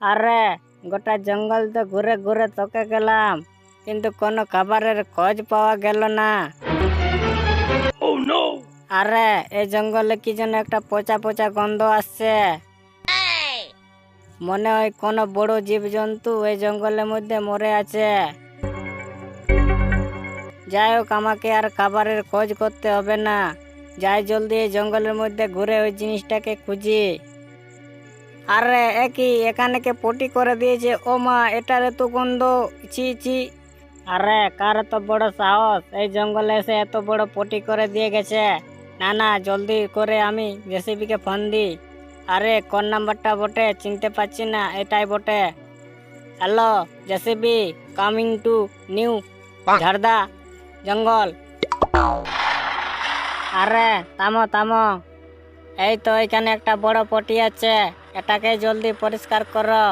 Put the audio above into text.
আরে গোটা জঙ্গল তো ঘুরে ঘুরে তোকে গেলাম কিন্তু কোনো খাবারের খোঁজ পাওয়া গেল না। আরে এই জঙ্গলে কি যেন একটা পচা পচা গন্ধ আসছে। মনে হয় কোনো বড় জীবজন্তু এই জঙ্গলের মধ্যে মরে আছে। যাই হোক আমাকে আর খাবারের খোঁজ করতে হবে না। যাই জলদি এই জঙ্গলের মধ্যে ঘুরে ওই জিনিসটাকে খুঁজি। আরে একই এখানে কে পটি করে দিয়েছে? ও মা, এটার এত গন্ধ, ছি ছি। আরে, কার এত বড় সাহস? এই জঙ্গলে এসে এত বড় পটি করে দিয়ে গেছে। না না, জলদি করে আমি জেসিবিকে ফোন দিই। আরে, কোন নাম্বারটা বটে? চিনতে পারছি না, এটাই বটে। Hello, JCB, coming to new Jharda জঙ্গল। আরে, থামো থামো। এই তো এখানে একটা বড় পটি আছে। এটাকে জলদি পরিষ্কার করো।